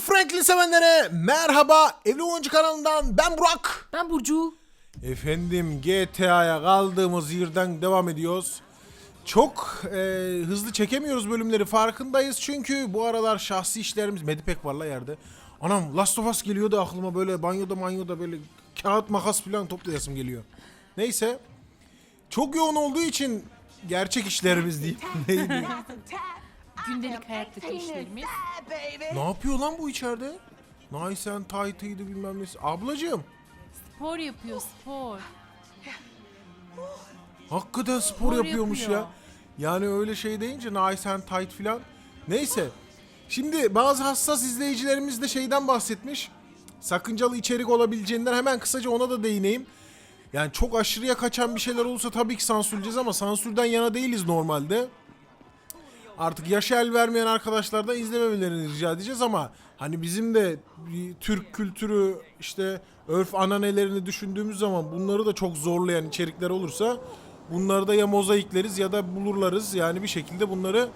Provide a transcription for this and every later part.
Franklin sevenlere merhaba. Evli Oyuncu kanalından ben Burak. Ben Burcu. Efendim GTA'ya kaldığımız yerden devam ediyoruz. Çok e, hızlı çekemiyoruz bölümleri farkındayız çünkü bu aralar şahsi işlerimiz Medipek var la yerde. Anam Last of Us geliyor da aklıma böyle banyoda banyoda böyle kağıt makas falan toplayasım geliyor. Neyse çok yoğun olduğu için gerçek işlerimiz değil. Neydi? Gündelik hayattaki işlerimiz. ne yapıyor lan bu içeride? Nice and tight'ıydı bilmem nesi. Ablacığım Spor yapıyor spor. Hakikaten spor, Spor yapıyormuş yapıyor. ya. Yani öyle şey deyince nice and tight filan. Neyse. Şimdi bazı hassas izleyicilerimiz de şeyden bahsetmiş. Sakıncalı içerik olabileceğinden hemen kısaca ona da değineyim. Yani çok aşırıya kaçan bir şeyler olursa tabii ki sansürleyeceğiz ama sansürden yana değiliz normalde. Artık yaş el vermeyen arkadaşlardan izlememelerini rica edeceğiz ama hani bizim de Türk kültürü işte örf ananelerini düşündüğümüz zaman bunları da çok zorlayan içerikler olursa bunları da ya mozaikleriz ya da bulurlarız yani bir şekilde bunları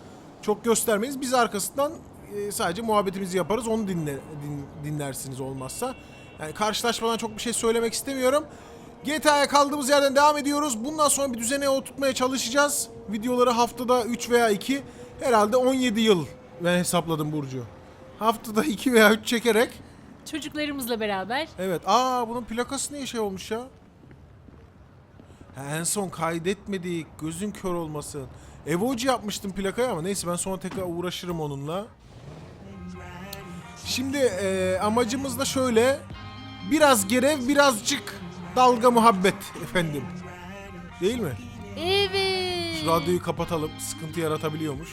çok göstermeyiz. Biz arkasından e, sadece muhabbetimizi yaparız onu dinle, din- dinlersiniz olmazsa. Yani karşılaşmadan çok bir şey söylemek istemiyorum. GTA'ya kaldığımız yerden devam ediyoruz. Bundan sonra bir düzene oturtmaya çalışacağız. Videoları haftada 3 veya 2. Herhalde 17 yıl ben hesapladım Burcu. Haftada 2 veya 3 çekerek. Çocuklarımızla beraber. Evet. Aa bunun plakası niye şey olmuş ya? Ha, en son kaydetmedik. Gözün kör olmasın. Evoci yapmıştım plakayı ama neyse ben sonra tekrar uğraşırım onunla. Şimdi e, amacımız da şöyle. Biraz görev birazcık dalga muhabbet efendim. Değil mi? Evet. Radyoyu kapatalım. Sıkıntı yaratabiliyormuş.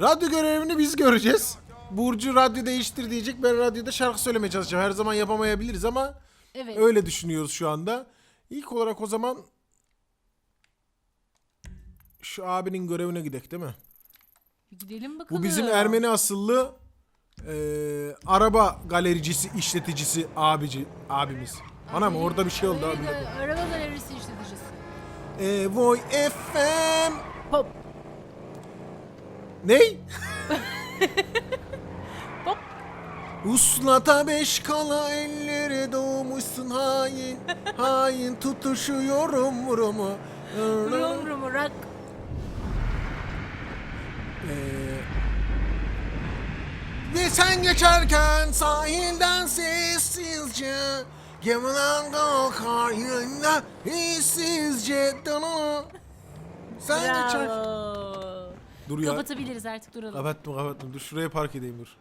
Radyo görevini biz göreceğiz. Burcu radyo değiştir diyecek. Ben radyoda şarkı söylemeye çalışacağım. Her zaman yapamayabiliriz ama Evet. öyle düşünüyoruz şu anda. İlk olarak o zaman şu abinin görevine gidek değil mi? Gidelim bakalım. Bu bizim Ermeni asıllı eee, araba galericisi, işleticisi abici abimiz. Anam orada bir şey oldu abi. Araba galerisi işleticisi. Eee, Voy FM. Hop. Ney? Hop. Uslata beş kala ellere doğmuşsun hain Hain tutuşuyorum vurumu Rum rum rock. Ee, Ve sen geçerken sahilden sessizce Gemilen kalkar yayında hissizce Dana. Sen geçer Bravo. Dur ya Kapatabiliriz artık duralım. Kapattım kapattım dur şuraya park edeyim dur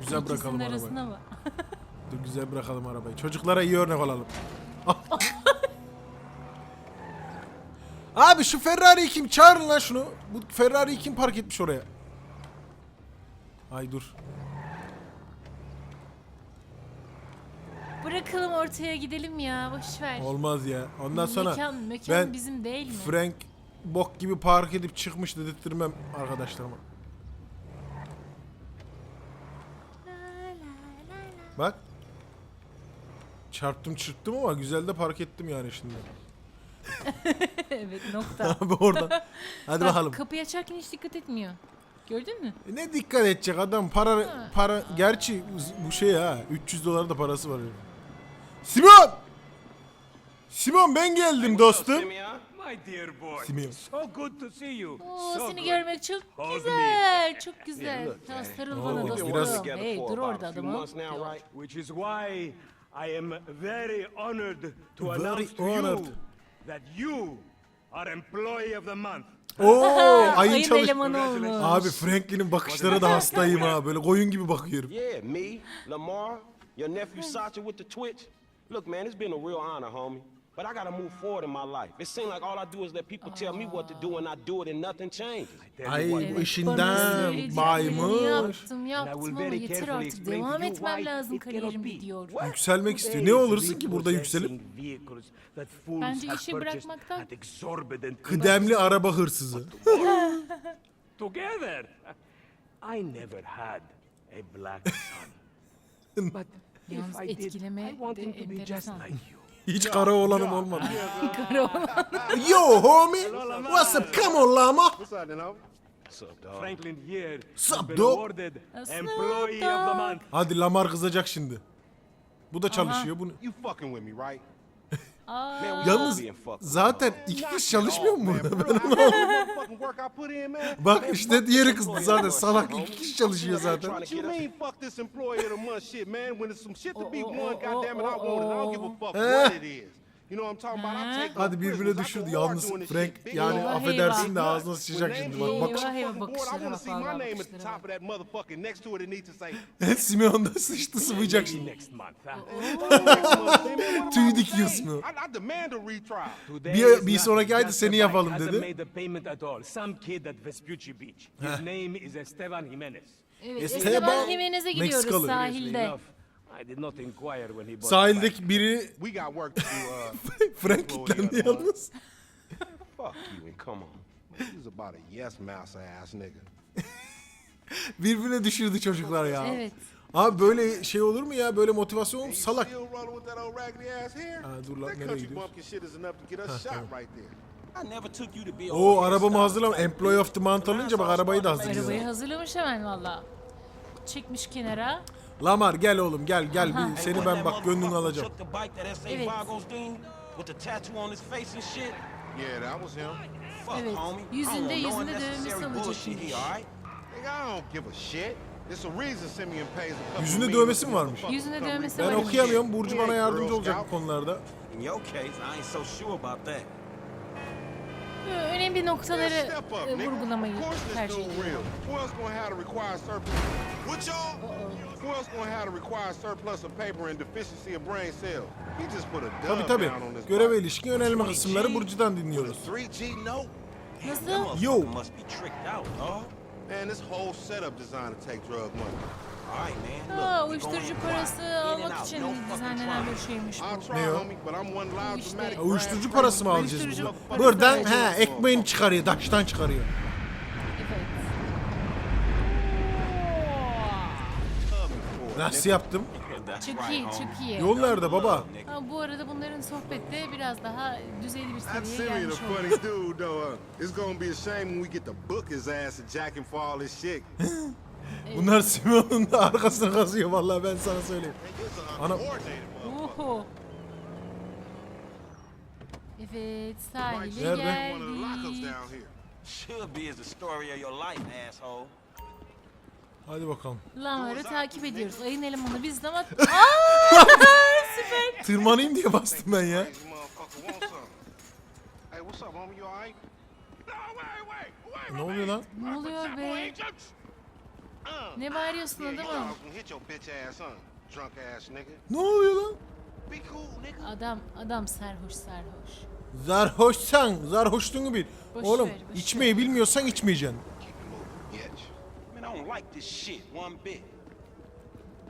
Güzel bırakalım İkisinin arabayı arasına mı? Dur güzel bırakalım arabayı. Çocuklara iyi örnek olalım. Abi şu Ferrari'yi kim? Çağırın lan şunu. Bu Ferrari'yi kim park etmiş oraya? Ay dur. Bırakalım ortaya gidelim ya. Boş ver. Olmaz ya. Ondan sonra mekan, mekan ben bizim değil mi? Frank bok gibi park edip çıkmış dedirttirmem arkadaşlarıma. Bak. Çarptım çırptım ama güzel de park ettim yani şimdi. evet nokta. Abi oradan. Hadi Bak, bakalım. Kapıyı açarken hiç dikkat etmiyor. Gördün mü? E Ne dikkat edecek adam para para gerçi bu şey ha 300 dolar da parası var. herifin. Simon! Simon ben geldim dostum. Simeon? So good to see you. Oo, seni görmek çok güzel. Çok güzel. Man. sarıl bana dostum. biraz- Hey dur orada right? Which is why I am very honored to announce to you that you are employee of the month. Oo ayın Ayın çalış. elemanı olmuş. Abi Franklin'in bakışları da hastayım ha böyle koyun gibi bakıyorum. Yeah, me, Lamar, your nephew Sacha with the Twitch. Look, man, it's been a real honor, homie. But I gotta move forward in my life. It seems like all I do is let people tell me what to do and I do it and nothing changes. Ay bu işinden baymış. Yaptım I yaptım will ama yeter artık. Devam etmem lazım it cannot kariyerim be. bitiyor. Yükselmek istiyor. Ne olursun ki burada yükselip? Bence işi bırakmaktan- Kıdemli araba hırsızı. together. I never had a black son. But Yalnız etkileme de him to be just enteresan. like you. Hiç kara oğlanım olmadı. Kara olan. Yo homie. What's up? Come on lama. Franklin here Sup, been dog? awarded Employee of the? Month. Hadi Lamar kızacak şimdi. Bu da çalışıyor. Bunu You fucking with me, right? Aa, Yalnız zaten iki kişi çalışmıyor mu burada? Put in, man. Bak işte diğeri kızdı zaten. Salak. İki kişi çalışıyor zaten. Employee Oh, oh, oh, oh. You know what I'm talking about? I take Hadi birbirine düşürdü yalnız Frank yani Eyvah, affedersin de eyvah. ağzına sıçacak şimdi bak bak. Eyvah, eyvah, I bakışlara want to bak, see my vallahi name at the bakışlara top of that motherfucking next to it. It needs to say Simeon da sıçtı sıvayacak şimdi. Next month, huh? Tüy retrial. Today Bir- bir sonraki ayda seni yapalım Hasn't dedi. made the payment at all. Some kid at Vespucci Beach. His name is Esteban Jimenez. evet, Esteban Esteban Jimenez'e gidiyoruz Meksikalı. sahilde. Enough. I did not inquire when he bought the bike. Sahildeki biri We got work to do. Uh, Frank kilitlendi yalnız. Fuck you and come on. he's about a yes mouse ass nigga. Birbirine düşürdü çocuklar ya. Evet. Abi böyle şey olur mu ya? Böyle motivasyon olur mu? Salak. Ha, dur lan, nereye gidiyoruz? Oo arabamı hazırlam. Employee of the month alınca bak arabayı da Arabayı hazırlıyor. hazırlamış hemen valla. Çekmiş kenara. Lamar gel oğlum gel gel bir seni ben bak gönlünü alacağım. Evet. Vagos thing with the tattoo on his face and shit? Yeah, that was him. Fuck, Evet, homie. I yüzünde- yüzünde dövmesi unnecessary olacak bullshit şimdi. here, alright? Nigga, I don't give a shit. There's a reason Simeon pays a couple Yüzünde dövmesi mi varmış? come dövmesi Ben var. okuyamıyorum. Burcu bana yardımcı olacak bu konularda. Böyle Önemli noktaları e, vurgulamayı tercih? What y'all? Who else gonna have to require surplus of paper and deficiency of brain cells? He just put a Tabi dub tabi. down on this Göreve ilişkin yönelme kısımları Burcu'dan dinliyoruz. 3G note? Nasıl? Yo. must be tricked out, dog. Man, this whole setup designed to take drug money. All right, man. Look, Aa, we uyuşturucu parası quiet. In and almak out, için fucking düzenlenen bir şeymiş I'll bu. try, Ne o? homie, but I'm one loud işte. dramatic. Ha, Uyuşturucu parası mı alacağız bunu? Buradan he ekmeğini çıkarıyor, taştan çıkarıyor. Evet. Nasıl yaptım? Çok iyi, çok iyi. Yol nerede baba? Ha, bu arada bunların sohbette biraz daha düzeyli bir That seviyeye gelmiş funny oldu. dude, though. Uh, it's gonna be a shame when we get to book his ass and jack him for all his shit. Bunlar Simeon'un da arkasına kazıyor vallahi ben sana söyleyeyim. Ana Oho. Evet, sahile Nerede? One of the lockups geldik. down here. Should be is the story of your life, asshole. Hadi bakalım. Lamar'ı takip ediyoruz. Ayın elemanı biz ama... Aaa! Süper. Tırmanayım diye bastım ben ya. Ne oluyor lan? Ne oluyor be? Ne bağırıyorsun adamım? Ne oluyor lan? Adam, adam sarhoş sarhoş. Zarhoşsan, zarhoşluğunu bil. Boş Oğlum ver, boş içmeyi bilmiyorsan içmeyeceksin. Keep it moving, bitch. Man, I don't like this shit one bit.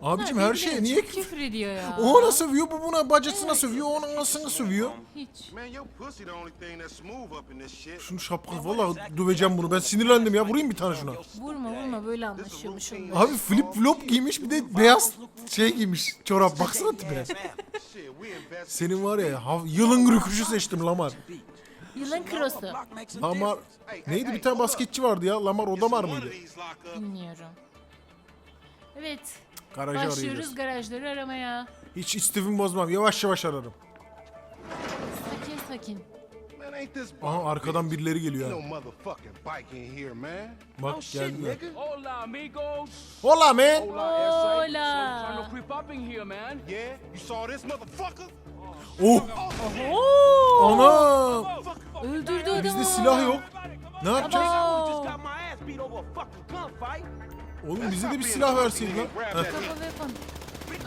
Abicim her şeye niye küfür? küfür ediyor ya? O ona sövüyor, bu buna bacasına sövüyor, o ona anasını sövüyor. Hiç. Man, your pussy the only thing that's smooth up in this shit. Şunu şapka valla döveceğim bunu. Ben sinirlendim ya. Vurayım bir tane şuna. Vurma vurma böyle anlaşıyormuş onlar. Abi flip flop giymiş bir de beyaz şey giymiş. Çorap baksana tipe. Senin var ya hav- yılın rüküşü seçtim Lamar. Yılın krosu. Lamar neydi bir tane basketçi vardı ya. Lamar Odamar mıydı? up. Bilmiyorum. Evet. Garajı Başlıyoruz arayacağız. garajları aramaya. Hiç istifimi bozmam. Yavaş yavaş ararım. Sakin sakin. Aha arkadan birileri geliyor ha. Bak oh geldiler. Hola, amigos. Hola man. Hola. Hola. Trying to creep up in here, man. Yeah, you saw this motherfucker? Oh Oo! ana. Öldürdü adamı. Bizde silah yok. Ne yapacağız? Abo. Oğlum bize de bir silah verseydin lan. Heh. weapon.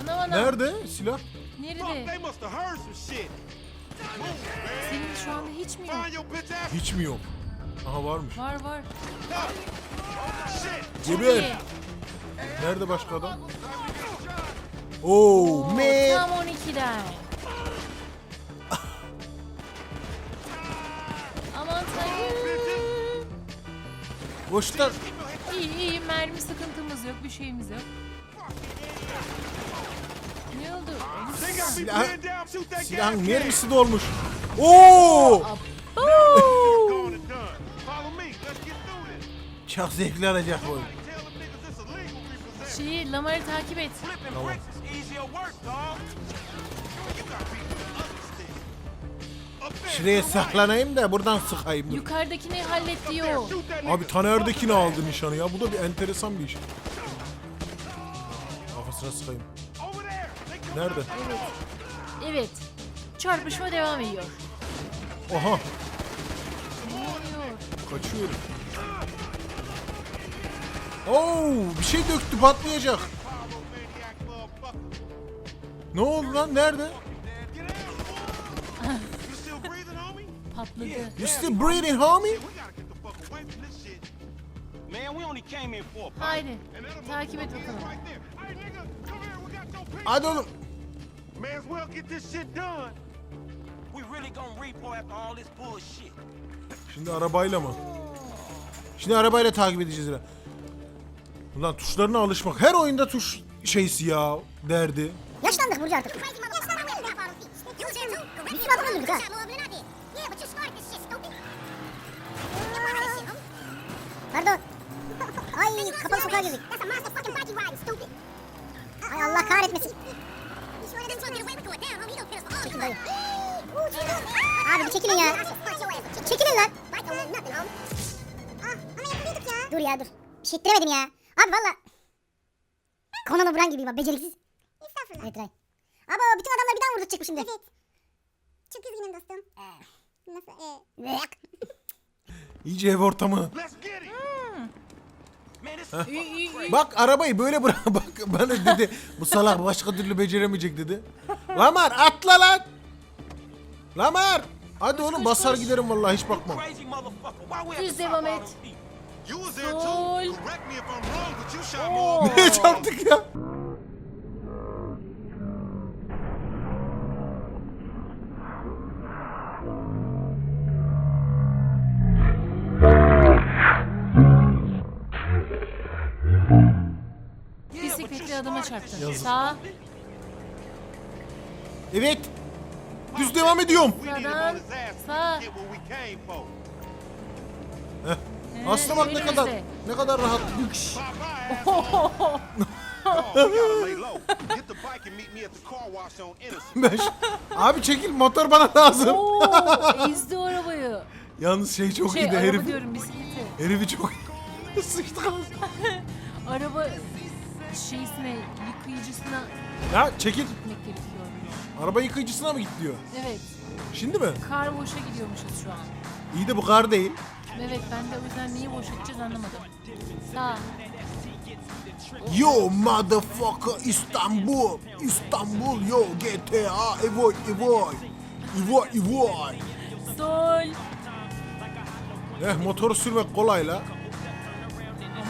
Anam anam. Nerede silah? Nerede? Senin şu anda hiç mi yok? Hiç mi yok? Aha varmış. Var var. Geber. İyi. Nerede başka adam? Oh Oo, man. Tam 12'den. Boştan. İyi iyi mermi sıkıntımız yok bir şeyimiz yok. Ne oldu? Silah- Silahın mermisi dolmuş. Oo! Oo! Çok zevkli olacak bu. Şeyi Lamar'ı takip et. Tamam. Şuraya saklanayım da buradan sıkayım. Dur. Yukarıdakini hallet diyor. Abi Taner'dekini aldı nişanı ya. Bu da bir enteresan bir iş. Kafasına sıkayım. Nerede? door. Evet. Çarpışma devam ediyor. Oluyor? Kaçıyorum. Oo, bir şey döktü patlayacak. Ne oldu lan? Nerede? Get out. You still breathing, homie? Patladı. You still breathing homie? Haydi. Takip et bakalım. Hadi oğlum. May as well get this shit done. We really gonna repo after all this bullshit. Şimdi arabayla mı? Şimdi arabayla takip edeceğiz. herhalde. Ulan tuşlarına alışmak. Her oyunda tuş şeysi ya derdi. Yaşlandık Burcu artık. Bir sürü adam öldürdük ha. Pardon. Ay kapalı sokağa girdik. Ay Allah kahretmesin. Çekil dayı. Abi bir çekilin ya. Çekilin lan. Dur ya dur. Bir şey ettiremedim ya. Abi valla. Conan O'Brien gibiyim abi beceriksiz. Estağfurullah. Evet Ray. Ama bütün adamlar birden vurduracak şimdi. Evet. Çok üzgünüm dostum. Nasıl? Ee. İyice ev ortamı. İyi, iyi, iyi. Bak arabayı böyle bırak. Bak bana dedi. Bu salak başka türlü beceremeyecek dedi. Lamar atla lan. Lamar. Hadi oğlum basar giderim vallahi hiç have Düz devam et. Sol. too. Correct me Bisikletli adama çarptın. Sağ. Evet. Düz devam ediyorum. Sağdan. Sağ. for. Aslında bak ne kadar ne kadar rahat. Bükş. Ben Abi çekil motor bana lazım. Oo, ezdi o arabayı. Yalnız şey çok Şey iyiydi herif. diyorum bisikleti. Herifi çok sıçtı Araba şeysine, yıkayıcısına Ya çekil. gitmek gerekiyor. Araba yıkayıcısına mı git diyor. Evet. Şimdi mi? Kar boşa gidiyormuşuz şu an. İyi de bu kar değil. Evet ben de o yüzden niye boşa gideceğiz anlamadım. Sağ. Yo motherfucker İstanbul. İstanbul yo GTA Evoy Evoy. Evoy Evoy. Sol. Eh motoru sürmek kolay la.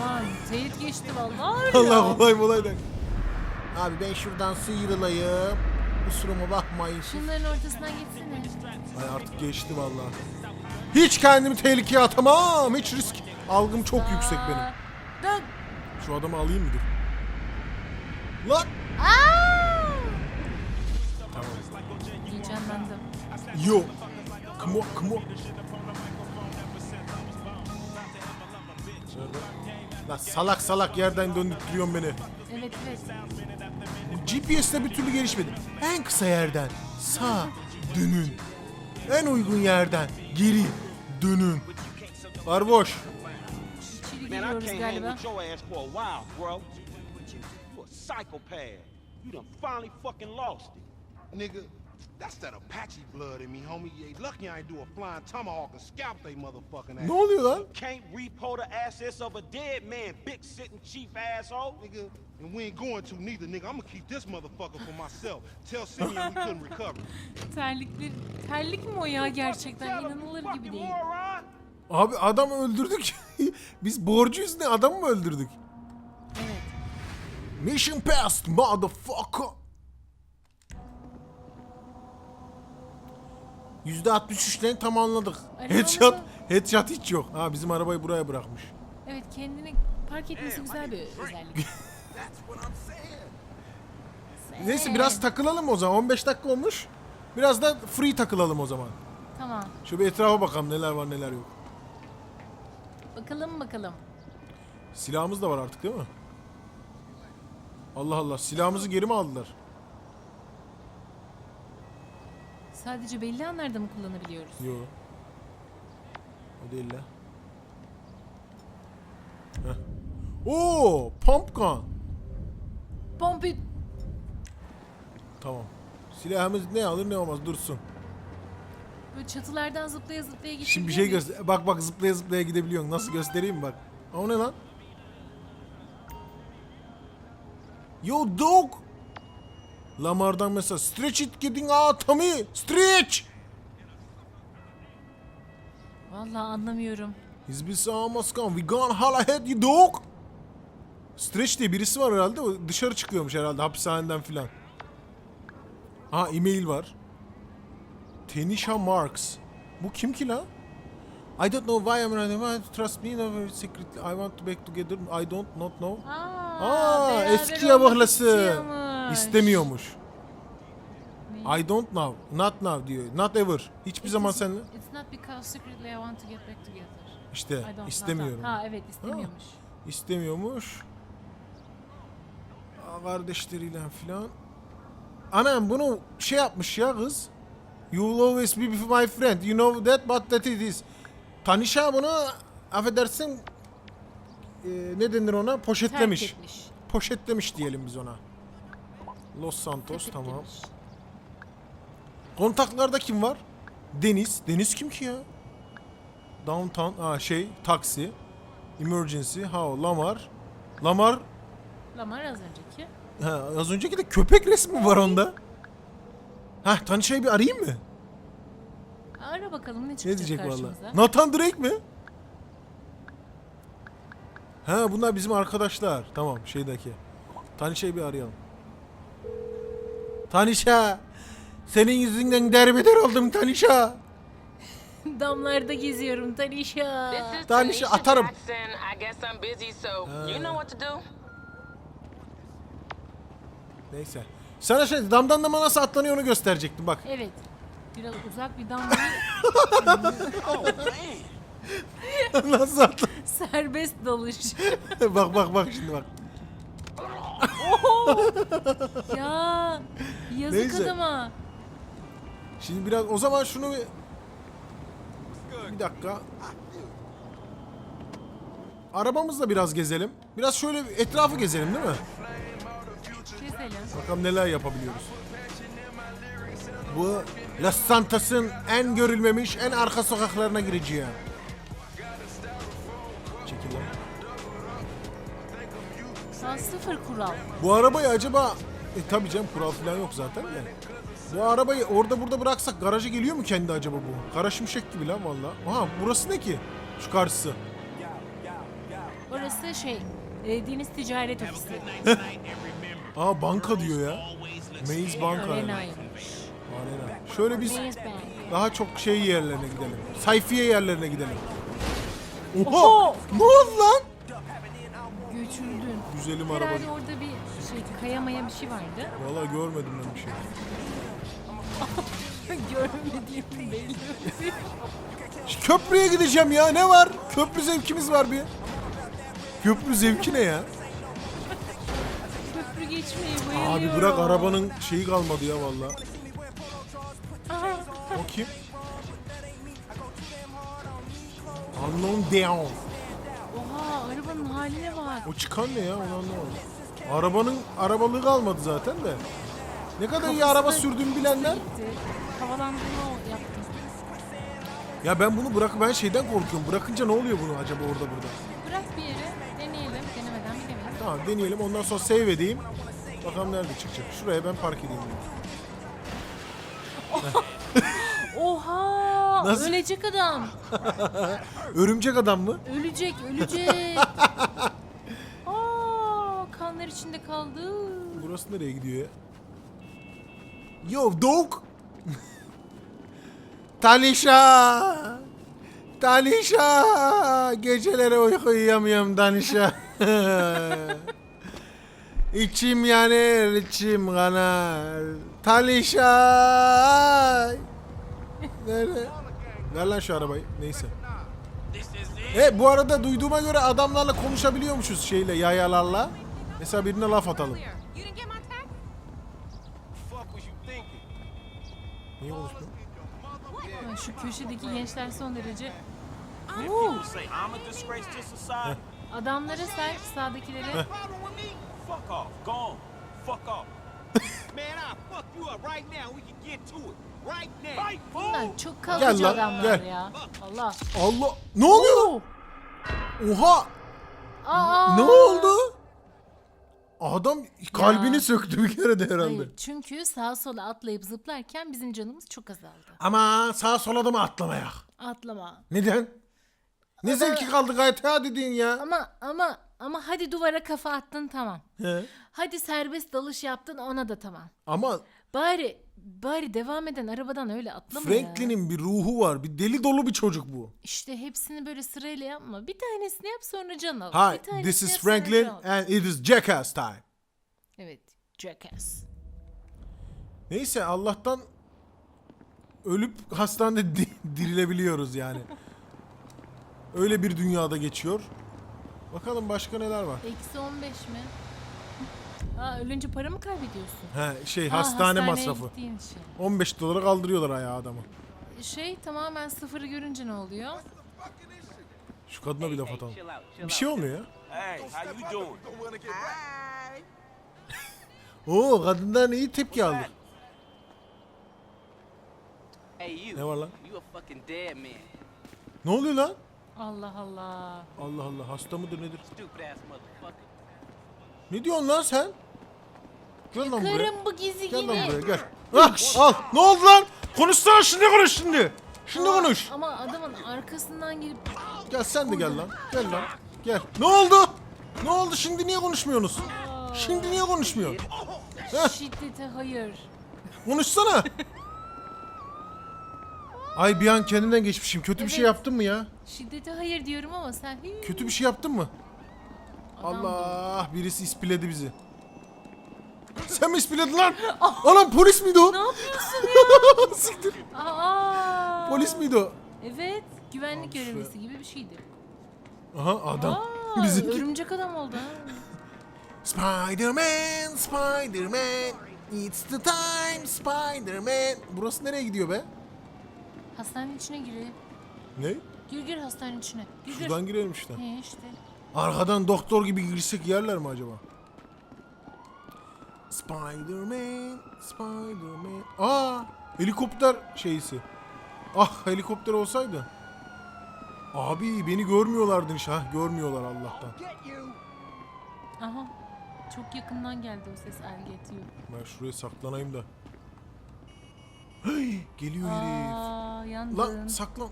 Aman teyit geçti vallahi. Allah kolay kolay da. Abi ben şuradan sıyrılayım. Kusuruma bakmayın. Şunların ortasından geçsene. Ay artık geçti vallahi. Hiç kendimi tehlikeye atamam. Hiç risk algım çok yüksek benim. Aa, Dön. Şu adamı alayım mı dur? Lan! Aa! Heyecanlandım. Yo! Come on, come on. Lan salak salak yerden döndürtüyorsun beni. Evet evet. GPS'te bir türlü gelişmedi. En kısa yerden sağ dönün. En uygun yerden geri dönün. Barboş. İçeri giriyoruz galiba. Nigga, that's that Apache blood in me, homie. You lucky I ain't do a flying tomahawk and scalp they motherfucking ass. Ne oluyor lan? Can't repo the assets of a dead man, big sitting chief asshole. Nigga, and we ain't going to neither, nigga. I'm gonna keep this motherfucker for myself. Tell Simeon we couldn't recover. Terlikler, terlik mi o ya gerçekten? İnanılır gibi değil. moron. Abi adam öldürdük. Biz borcuyuz ne adamı mı öldürdük? Evet. Mission passed motherfucker. %63'lerini tamamladık. Arabamızı- Headshot, headshot hiç yok. Ha bizim arabayı buraya bırakmış. Evet kendini park etmesi güzel bir özellik. Neyse biraz takılalım o zaman. 15 dakika olmuş. Biraz da free takılalım o zaman. Tamam. Şöyle bir etrafa bakalım neler var neler yok. Bakalım bakalım. Silahımız da var artık değil mi? Allah Allah silahımızı geri mi aldılar? Sadece belli anlarda mı kullanabiliyoruz? Yo. O değil la. Heh. Oo, pump gun. Tamam. Silahımız ne alır ne olmaz dursun. Böyle çatılardan zıplaya zıplaya gitti. Şimdi bir şey göster. Bak bak zıplaya zıplaya gidebiliyorsun. Nasıl göstereyim bak. O ne lan? Yo dog. Lamar'dan mesela stretch it getting out Tommy. Stretch. Vallahi anlamıyorum. Been so Moscow. We gone hell ahead you dog. Stretch diye birisi var herhalde. O dışarı çıkıyormuş herhalde hapishaneden filan. Ha e-mail var. Tenisha Marks. Bu kim ki la? I don't know why I'm running. Why trust me? No, very secret. I want to back together. I don't not know. Aa, Aa, eski yabahlası. İstemiyormuş. I don't know. Not now diyor. Not ever. Hiçbir zaman seninle. It's not because secretly I want to get back together. İşte I don't know. istemiyorum. Ha evet istemiyormuş. İstemiyormuş. Aa, Kardeşleriyle filan. Anam bunu şey yapmış ya kız. You will always be my friend. You know that but that it is. Tanisha bunu affedersin e, ne denir ona? Poşetlemiş. Etmiş. Poşetlemiş diyelim biz ona. Los Santos tamam. Kontaklarda kim var? Deniz. Deniz kim ki ya? Downtown. Aa şey. Taksi. Emergency. How? Lamar. Lamar. Lamar az önceki. Ha, az önceki de köpek resmi var onda. Hah Tanışa'yı bir arayayım mı? Ara bakalım ne Ne çıkacak diyecek valla? karşımıza. Nathan Drake mi? Ha bunlar bizim arkadaşlar. Tamam şeydeki. Tanışa'yı bir arayalım. Tanışa. Senin yüzünden derbeder oldum Tanışa. Damlarda geziyorum Tanisha. This is Tanisha, Tanisha atarım. Jackson. I guess I'm busy, so you know what to do. Neyse. Sana şey damdan dama nasıl atlanıyor onu gösterecektim bak. Evet. Biraz uzak bir damla nasıl atlan? serbest dalış. bak bak bak şimdi bak. Ya yazık Neyse. adama. Şimdi biraz o zaman şunu bir... Bir dakika. Arabamızla biraz gezelim. Biraz şöyle etrafı gezelim değil mi? Keselim. Bakalım neler yapabiliyoruz. Bu Los Santos'ın en görülmemiş, en arka sokaklarına gireceğim. Sıfır kural. Bu arabayı acaba... E tabii canım kural falan yok zaten de. Bu arabayı orada burada bıraksak garaja geliyor mu kendi acaba bu? Kara şimşek gibi lan valla. Aha burası ne ki? Şu karşısı. Orası şey, e, Deniz Ticaret Ofisi. Aa banka diyor ya. Maze Banka. yani. Arena'ymış. Arena. Şöyle biz Maze Bank. daha çok şey yerlerine gidelim. Sayfiye yerlerine gidelim. Oha! Oho! Ne oldu lan? Göçüldün. Güzelim araba. Herhalde orada bir şey, kayamaya bir şey vardı. Valla görmedim ben bir şey. Görmediğim belli. Köprüye gideceğim ya ne var? Köprü zevkimiz var bir. Köprü zevki ne ya? Köprü geçmeyi bayılıyorum. Abi bırak arabanın şeyi kalmadı ya valla. O kim? Unknown Down. Arabanın haline bak. O çıkan ne ya onu anlamadım. Arabanın arabalığı kalmadı zaten de. Ne kadar iyi araba sürdüğümü bilenler. Gitti. Havalandırma o- yaptım. Ya ben bunu bırak ben şeyden korkuyorum. Bırakınca ne oluyor bunu acaba orada burada? Bırak bir yere deneyelim. Denemeden bilemeyiz. Tamam deneyelim ondan sonra save edeyim. Bakalım nerede çıkacak. Şuraya ben park edeyim. Oha! Nasıl? Ölecek adam. Örümcek adam mı? Ölecek, ölecek. Aa, kanlar içinde kaldı. Burası nereye gidiyor ya? Yo dog. Tanisha. Tanisha. Geceleri uyku uyuyamıyorum Tanisha. içim yanır, içim kanar. Tanisha. Nerede? Ver lan şu arabayı. Neyse. E bu arada duyduğuma göre adamlarla konuşabiliyormuşuz şeyle yayalarla. Mesela birine laf atalım. Niye konuşmuyor? Şu köşedeki gençler son derece. Oo, adamlara ser sağdakileri. Bunlar çok Gel kalıcı lan, adamlar gel. ya. Allah. Allah ne oluyor? Oha Aa. ne oldu? Adam kalbini Ya. söktü bir kere de herhalde. Hayır, çünkü sağa sola atlayıp zıplarken bizim canımız çok azaldı. Ama sağa sola da mı atlamayak? Atlama. Neden? Ne zevki kaldı GTA dediğin ya. Ama ama ama hadi duvara kafa attın tamam. He. Hadi serbest dalış yaptın ona da tamam. Ama Bari bari devam eden arabadan öyle atlama ya. Franklin'in bir ruhu var. Bir deli dolu bir çocuk bu. İşte hepsini böyle sırayla yapma. Bir tanesini yap sonra can al. Hi, Bir tanesini this is yap, sonra Franklin can al. and it is Jackass time. Evet. Jackass. Neyse Allah'tan ölüp hastanede di- dirilebiliyoruz yani. Öyle bir dünyada geçiyor. Bakalım başka neler var. Eksi 15 mi? Aa, ölünce para mı kaybediyorsun? He şey Aa, hastane hastaneye masrafı. gittiğin şey. 15 dolara kaldırıyorlar ayağı adamı. Şey tamamen sıfırı görünce ne oluyor? Şu kadına bir laf atalım. Bir şey olmuyor ya. Hey, how you doing? Oo kadından iyi tepki aldık. Hey you. Ne var lan? You a fucking dead man. Ne oluyor lan? Allah Allah. Allah Allah hasta mıdır nedir? Stupid ass motherfucker. Ne diyorsun lan sen? Gel lan buraya. Karım bu gizli Gel lan buraya gel. Ah, al. Ne oldu lan? Konuşsana şimdi konuş şimdi. Şimdi Aa, konuş. Ama adamın arkasından gelip Gel sen de gel lan. Gel lan. Gel. Ne oldu? Ne oldu? Şimdi niye konuşmuyorsunuz? Şimdi niye konuşmuyorsun? Heh. şiddete hayır. Konuşsana. Ay bir an kendimden geçmişim. Kötü bir şey Evet. yaptın mı ya? Şiddete hayır diyorum ama sen Kötü bir şey yaptın mı? adam. Allah birisi ispiledi bizi. Sen mi ispiledin lan? Anam polis miydi o? Ne yapıyorsun Siktir. ya? Aa. Polis miydi o? Evet. Güvenlik görevlisi gibi bir şeydi. Aha adam. Aa, Bizimki. örümcek adam oldu ha. Spider-Man, Spider-Man. It's the time, Spider-Man. Burası nereye gidiyor be? Hastanenin içine giriyor. Ne? Gir gir hastanenin içine. Gir gir. Şuradan girelim işte. He işte. Arkadan doktor gibi girsek yerler mi acaba? Spider-Man, Spider-Man. Aa, helikopter şeysi. Ah, helikopter olsaydı. Abi beni görmüyorlardı işte. Hah, görmüyorlar Allah'tan. Aha. Çok yakından geldi o ses erget you. Ben şuraya saklanayım da. Hey, geliyor herif. Aa yandın. Lan saklan.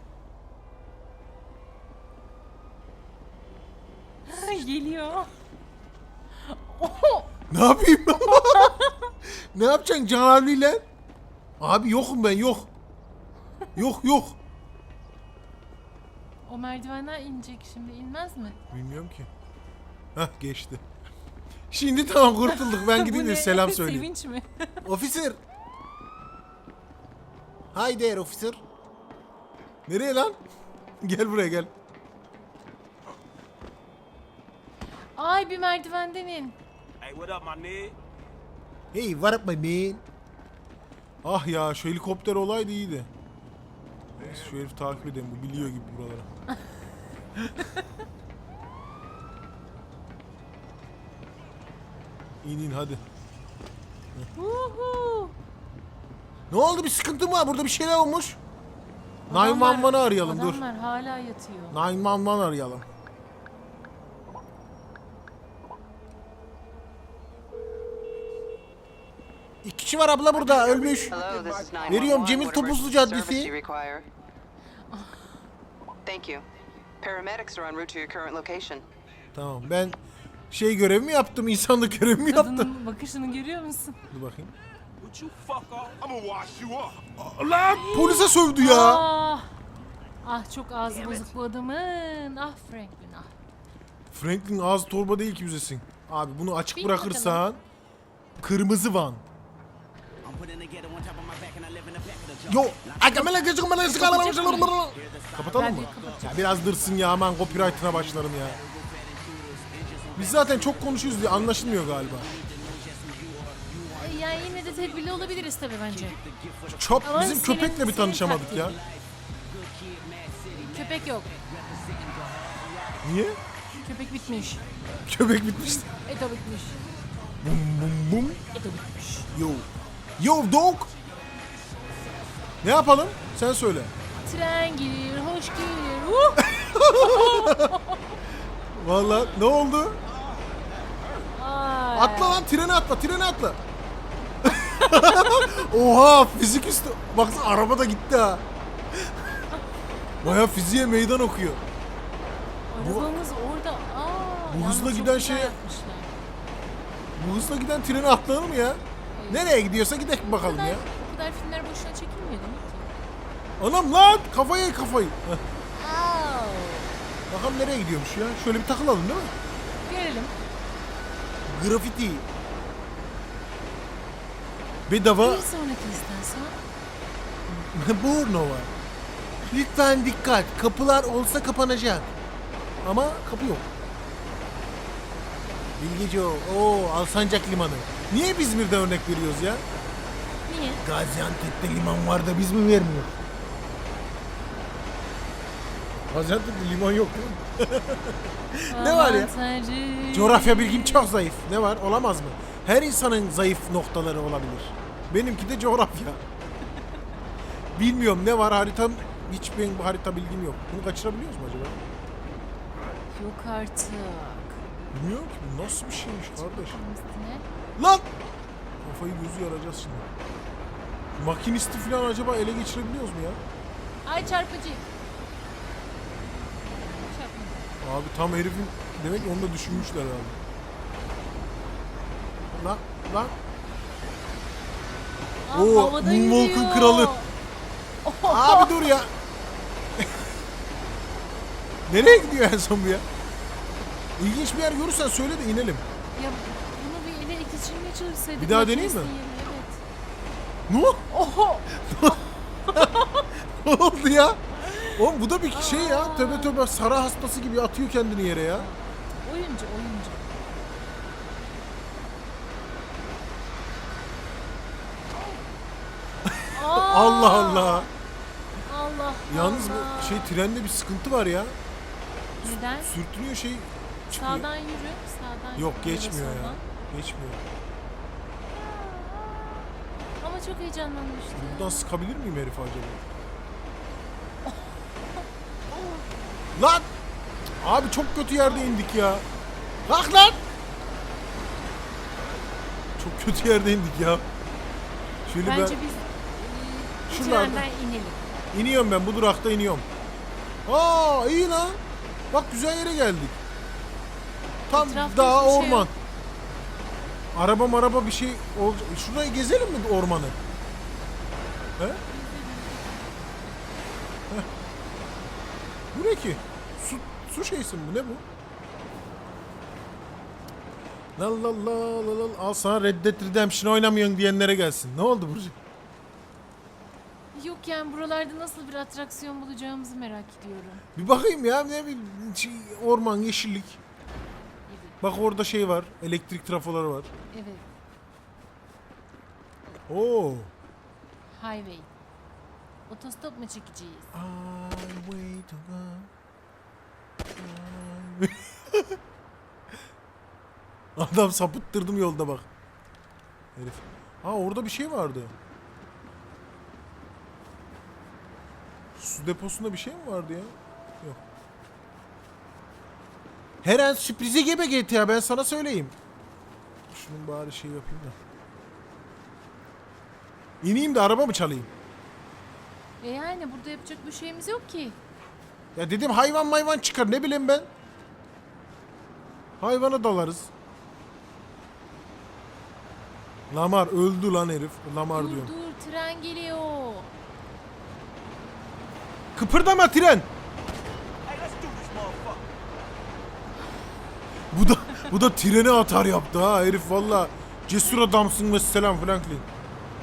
Geliyor. Oho. Ne yapayım? ne yapacaksın canavliyle? Abi yokum ben yok. Yok yok. O merdivenler inecek şimdi inmez mi? Bilmiyorum ki. Hah geçti. Şimdi tamam kurtulduk. Ben gideyim de selam söyleyeyim. Sevinç mi? Officer. Hi there officer. Nereye lan? gel buraya gel. Ay bir merdivenden in. Hey, what up, my nigga? Hey what up my man? Ah ya şu helikopter olaydı iyiydi. Neyse, Şu herif takip edelim. Bu biliyor gibi buraları. İn in hadi. Ne oldu bir sıkıntı mı var? Burada bir şeyler olmuş. 911'ı arayalım dur. Adamlar hala yatıyor. 911 arayalım. İki kişi var abla burada ölmüş. Hello, this is 911. Veriyorum Cemil Topuzlu Caddesi. do you require? Thank you. Paramedics are en route to your current location. Tamam ben şey görevimi yaptım, insanlık görevimi yaptım. Kadının bakışını görüyor musun? Dur bakayım. Up. Lan polise sövdü ya. Ah. Ah çok ağzı bozuk bu adamın. Ah Franklin ah. Franklin ağzı torba değil ki yüzesin. Abi bunu açık Bin bırakırsan kırmızı van. I'm putting together one top of my back and I live in the back of the Yo. Kapatalım mı? Ya biraz dırsın ya aman copyright'ına başlarım ya. Biz zaten çok konuşuyoruz diye anlaşılmıyor galiba. Yani yine de tedbirli olabiliriz tabii bence. Çöp Ama bizim senin- köpekle bir senin tanışamadık taktiğin. ya. Köpek yok. Niye? Köpek bitmiş. Köpek bitmişti. Eto bitmiş. Bum bum bum. Eto bitmiş. Yo. Yo dog. Ne yapalım? Sen söyle. Tren gelir, hoş gelir. Uh! Vallahi ne oldu? Ay. Atla lan trene atla, trene atla. Oha fizik üstü. Baksana araba da gitti ha. Baya fiziğe meydan okuyor. Arabamız orada. Aa, bu yalnız hızla çok giden güzel şey- yapmışlar. Bu hızla giden trene atlanır mı ya? Nereye gidiyorsa gidelim bakalım ya. Kadar filmler boşuna çekilmiyor değil mi? Anam lan kafayı kafayı. Heh. Bakalım nereye gidiyormuş ya. Şöyle bir takılalım değil mi? Görelim. Grafiti. Bedava Bir sonraki istasyon. Bornova. Lütfen dikkat. Kapılar olsa kapanacak. Ama kapı yok. Bilgeci o. Oo, Alsancak Limanı. Niye biz bir de örnek veriyoruz ya? Niye? Gaziantep'te liman var da biz mi vermiyoruz? Gaziantep'te liman yok değil mi? Ne var ya? Coğrafya bilgim çok zayıf. Ne var? Olamaz mı? Her insanın zayıf noktaları olabilir. Benimki de coğrafya. Bilmiyorum ne var haritam hiç benim harita bilgim yok. Bunu kaçırabiliyoruz mu acaba? Yok artık. Bilmiyorum ki bu nasıl bir şeymiş kardeş. Lan! Kafayı gözü yaracağız şimdi. Makinisti falan acaba ele geçirebiliyoruz mu ya? Ay çarpıcı. Çarpmadı. Abi tam herifin demek ki onu da düşünmüşler herhalde. Lan lan. Aa, Oo, havada Moonwalk'un yürüyor. kralı. Abi dur ya. Nereye gidiyor en son bu ya? İlginç bir yer görürsen söyle de inelim. Ya bunu bir ele geçirmeye çalışsaydık. Bir daha deneyeyim mi? yerine, Ne? Oho. ne oldu ya? Oğlum bu da bir şey ya. Töbe töbe sara hastası gibi atıyor kendini yere ya. Oyuncu oyuncu. Aa, Allah Allah. Allah Yalnız Allah. bu şey trende bir sıkıntı var ya. Neden? Sürtünüyor şey çıkıyor. Sağdan yürü. Sağdan Yok yürü, geçmiyor ya. Geçmiyor. Çok heyecanlanmıştım. Buradan sıkabilir miyim herif acaba? Lan! Abi çok kötü yerde indik ya. Kalk lan! Çok kötü yerde indik ya. Şöyle Bence ben biz Şuradan- inelim. iniyorum ben bu durakta iniyorum. Aa iyi lan. Bak güzel yere geldik. Tam Etrafta dağ şey orman. yok. Araba maraba bir şey olacak. Şurayı gezelim mi ormanı? He? Heh. Bu ne ki? Su, su şeysi mi bu? Ne bu? La la la la la Al sana Red Dead Redemption oynamıyorsun diyenlere gelsin. Ne oldu Burcu? Yok yani buralarda nasıl bir atraksiyon bulacağımızı merak ediyorum. Bir bakayım ya ne bir şey, orman yeşillik. Bak orada şey var. Elektrik trafoları var. Evet. Oo. Highway. Otostop mu çekeceğiz? Highway to go. Adam sapıttırdım yolda bak. Herif. Ha orada bir şey vardı. Su deposunda bir şey mi vardı ya? Yok. Her an sürprize gebe GTA ben sana söyleyeyim. Şunun bari şey yapayım da. İneyim de araba mı çalayım? E yani burada yapacak bir şeyimiz yok ki. Ya dedim hayvan mayvan çıkar ne bileyim ben. Hayvana dalarız. Lamar öldü lan herif. Lamar dur diyorum. dur tren geliyor. Kıpırdama tren. Hey, let's do this, motherfucker. Bu da bu da treni atar yaptı ha herif valla. Cesur adamsın ve selam Franklin.